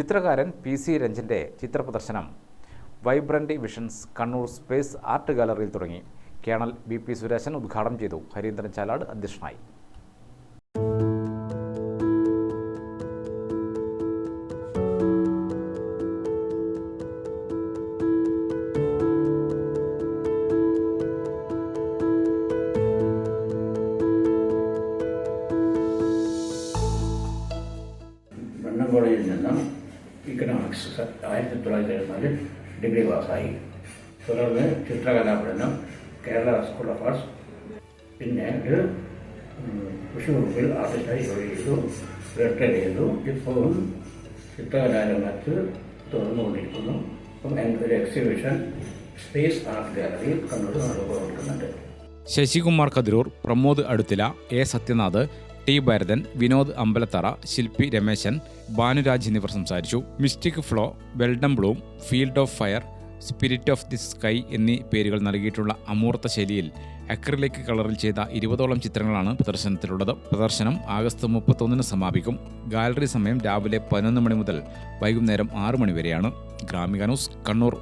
ചിത്രകാരൻ P C രഞ്ജന്റെ ചിത്രപ്രദർശനം. Vibrant visions Kannur space art ഗാലറിയിൽ തുടങ്ങി. കേണൽ ബി പി സുരേശൻ ഉദ്ഘാടനം ചെയ്തു. ഹരീന്ദ്രൻ ചാലാട് അധ്യക്ഷനായി. കോളേജിൽ ഇക്കണോമിക്സ് ആയിരത്തി തൊള്ളായിരത്തി എഴുപത്തിനാലിൽ ഡിഗ്രി പാസ്സായി തുടർന്ന് ചിത്രകലാ പഠനം കേരള സ്കൂൾ ഓഫ് ആർട്സ് പിന്നെ കൃഷി വകുപ്പിൽ ആർട്ടിസ്റ്റായി ജോലി ചെയ്തു റിട്ടയർ ചെയ്തു. ഇപ്പോഴും ചിത്രകലാരംഗത്ത് തുറന്നുകൊണ്ടിരിക്കുന്നു അപ്പം എന്റെ ഒരു എക്സിബിഷൻ സ്പേസ് ആർട്ട് ഗാലറിയിൽ കണ്ണൂർ നടന്നുകൊണ്ടിരിക്കുന്നുണ്ട്. ശശികുമാർ കതിരൂർ പ്രമോദ് അടുത്തില എ. സത്യനാഥ് ടി ഭരതൻ വിനോദ് അമ്പലത്തറ ശില്പി രമേശൻ ഭാനുരാജ് എന്നിവർ സംസാരിച്ചു. Mystic flow വെൽഡം bloom field of fire spirit of the sky എന്നീ പേരുകൾ നൽകിയിട്ടുള്ള അമൂർത്ത ശൈലിയിൽ അക്രിലിക് കളറിൽ ചെയ്ത ഇരുപതോളം ചിത്രങ്ങളാണ് പ്രദർശനത്തിലുള്ളത്. പ്രദർശനം ആഗസ്റ്റ് മുപ്പത്തൊന്നിന് സമാപിക്കും. ഗാലറി സമയം രാവിലെ പതിനൊന്ന് മണി മുതൽ വൈകുന്നേരം ആറ് മണി വരെയാണ്. ഗ്രാമിക ന്യൂസ് കണ്ണൂർ.